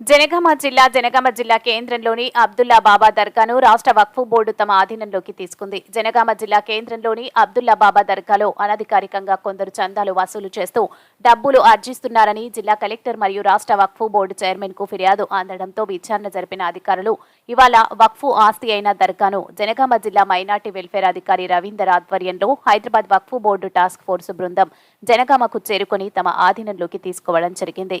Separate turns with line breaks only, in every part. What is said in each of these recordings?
జనగామ జిల్లా జనగామ జిల్లా కేంద్రంలోని అబ్దుల్లా బాబా దర్గాను రాష్ట్ర వక్ఫ్ బోర్డు తమ ఆధీనంలోకి తీసుకుంది. జనగామ జిల్లా కేంద్రంలోని అబ్దుల్లా బాబా దర్గాలో అనధికారికంగా కొందరు చందాలు వసూలు చేస్తూ డబ్బులు ఆర్జిస్తున్నారని జిల్లా కలెక్టర్ మరియు రాష్ట్ర వక్ఫ్ బోర్డు చైర్మన్కు ఫిర్యాదు అందడంతో విచారణ జరిపిన అధికారులు ఇవాళ వక్ఫ్ ఆస్తి అయిన దర్గాను జనగామ జిల్లా మైనార్టీ వెల్ఫేర్ అధికారి రవీందర్ ఆధ్వర్యంలో Hyderabad Waqf board task force బృందం జనగామకు చేరుకుని తమ ఆధీనంలోకి తీసుకోవడం జరిగింది.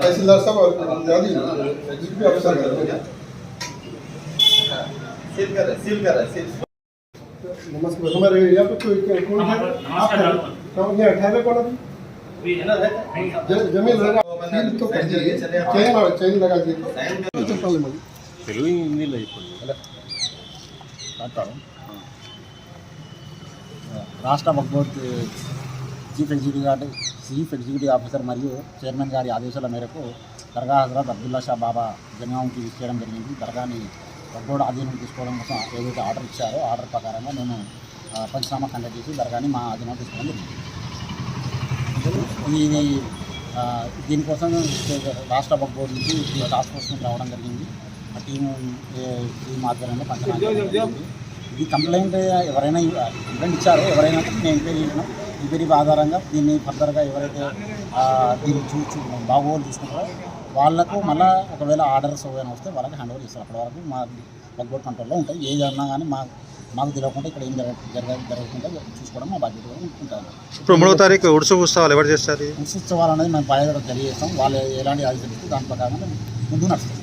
तहसीलदार साहब और एग्जीक्यूटिव ऑफिसर
सील कर सील कर सील
नमस्कार। हमारे यहाँ पे कोई कौन है आप ये अठारह कौन है ज़मीन लगा तो चैन लगा चैन लगा दी फ़िल्म नहीं लगी
తెలుగు
రాష్ట్ర వక్ఫ్ చీఫ్ ఎగ్జిక్యూటివ్ గారి చీఫ్ ఎగ్జిక్యూటివ్ ఆఫీసర్ మరియు చైర్మన్ గారి ఆదేశాల మేరకు దర్గా హజరత్ అబ్దుల్లా షా బాబా జనగాంకి చేయడం జరిగింది. దర్గాని వక్ఫ్ బోర్డు ఆధీనం తీసుకోవడం కోసం ఏదైతే ఆర్డర్ ఇచ్చారో ఆర్డర్ ప్రకారంగా నేను పంచనామా కండక్ట్ చేసి దర్గాని మా ఆధీనం తీసుకోవడం జరిగింది. ఇది దీనికోసం రాష్ట్ర వక్ఫ్ నుంచి టాస్క్ ఫోర్స్ రావడం జరిగింది. ఆ టీం టీం ఆధ్వర్యంలో చేయడం జరిగింది. ఇది కంప్లైంట్ ఎవరైనా కంప్లైంట్ ఇచ్చారో ఎవరైనా మేము ఎంక్వైరీ చేసినాం. ఎంక్వైరీ ఆధారంగా దీన్ని ఫర్దర్గా ఎవరైతే దీన్ని చూ చూ బాగోలు తీసుకుంటారో వాళ్ళకు మళ్ళీ ఒకవేళ ఆర్డర్స్ ఏమైనా వస్తే వాళ్ళకి హ్యాండ్ ఓవర్ చేస్తారు. అప్పటి వరకు మా వక్ బోర్డ్ కంట్రోల్లో ఉంటాయి. ఏది అన్నా కానీ మా మాకు తెలియకుండా ఇక్కడ ఏం జరగ జరగ జరగకుండా చూసుకోవడం మా బాధ్యత ఉంటుంది.
ఇప్పుడు మూడో తారీఖు ఉడుసు ఉత్సవాలు ఎవరు చేస్తారు?
ఉత్సవాలు అనేది మేము పై తెలియజేస్తాం. వాళ్ళు ఎలాంటి ఇస్తే దాని ప్రకారంగా మేము ముందు నడుస్తాం.